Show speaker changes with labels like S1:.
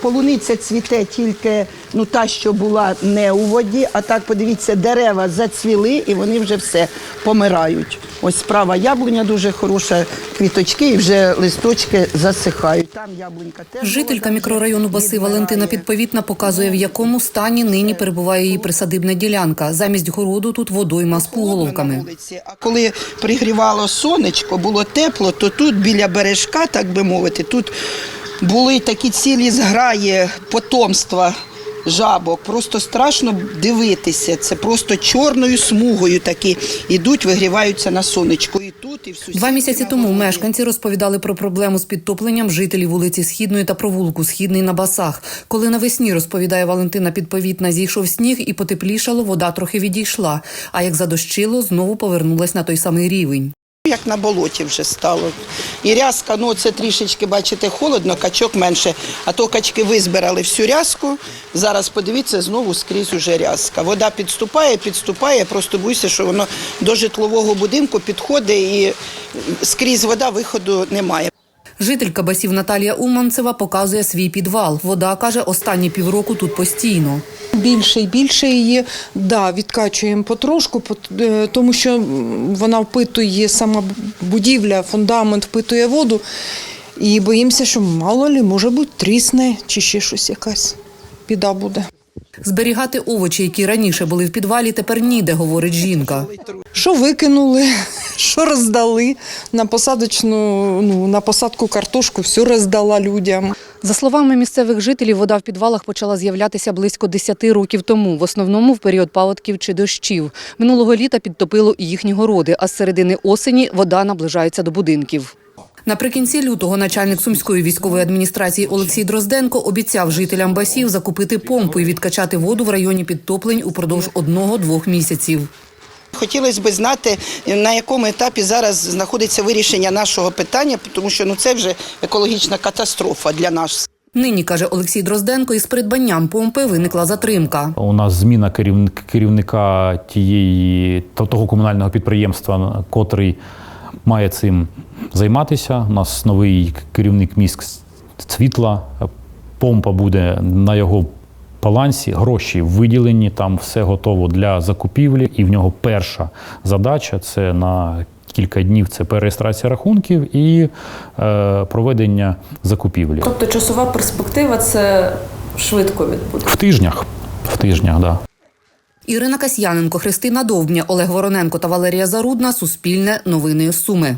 S1: Полуниця цвіте тільки ну та, що була не у воді, а так подивіться, дерева зацвіли і вони вже все помирають. Ось справа яблуня дуже хороша, квіточки і вже листочки засихають. Там яблунька теж
S2: Жителька мікрорайону Баси Валентина. Підповітна показує, в якому стані нині перебуває її присадибна ділянка. Замість городу тут водойма з пуголовками.
S1: А коли пригрівало сонечко, було тепло, то тут біля бережка, так би мовити, тут були такі цілі зграї потомства жабок. Просто страшно дивитися. Це просто чорною смугою такі ідуть, вигріваються на сонечку. І тут, і в сусідній
S2: Два місяці тому мешканці розповідали про проблему з підтопленням жителів вулиці Східної та провулку Східний на басах. Коли навесні розповідає Валентина Підповітна, зійшов сніг і потеплішало, вода трохи відійшла. А як задощило, знову повернулась на той самий рівень.
S1: Як на болоті вже стало. І рязка, ну це трішечки, бачите, холодно, качок менше. А то качки визбирали всю рязку. Зараз подивіться, знову скрізь уже рязка. Вода підступає, підступає, просто боюся, що воно до житлового будинку підходить і скрізь вода, виходу немає.
S2: Жителька басів Наталія Уманцева показує свій підвал. Вода каже, останні півроку тут постійно.
S3: Більше і більше її да, відкачуємо потрошку, пот- е, тому що вона впитує сама будівля, фундамент впитує воду. І боїмося, що мало лі, може бути, трісне чи ще щось якась біда буде.
S2: Зберігати овочі, які раніше були в підвалі, тепер ніде, говорить жінка.
S3: Що викинули, що роздали на посадочну, ну, на посадку картошку, все роздала людям.
S2: За словами місцевих жителів, вода в підвалах почала з'являтися близько 10 років тому, в основному в період паводків чи дощів. Минулого літа підтопило і їхні городи, а з середини осені вода наближається до будинків. Наприкінці лютого начальник сумської військової адміністрації Олексій Дрозденко обіцяв жителям басів закупити помпу і відкачати воду в районі підтоплень упродовж одного-двох місяців.
S1: Хотілося б знати, на якому етапі зараз знаходиться вирішення нашого питання, тому що ну, це вже екологічна катастрофа для нас.
S2: Нині, каже Олексій Дрозденко, із придбанням помпи виникла затримка.
S4: У нас зміна керівника, керівника тієї та- того комунального підприємства, котрий має цим займатися. У нас новий керівник міськ світла. Помпа буде на його балансі, гроші виділені, там все готово для закупівлі. І в нього перша задача це на кілька днів це перереєстрація рахунків і е, проведення закупівлі.
S5: Тобто часова перспектива це швидко відбудеться.
S4: В тижнях. В тижнях, так. Да.
S2: Ірина Касьяненко, Христина Довбня, Олег Вороненко та Валерія Зарудна. Суспільне новини Суми.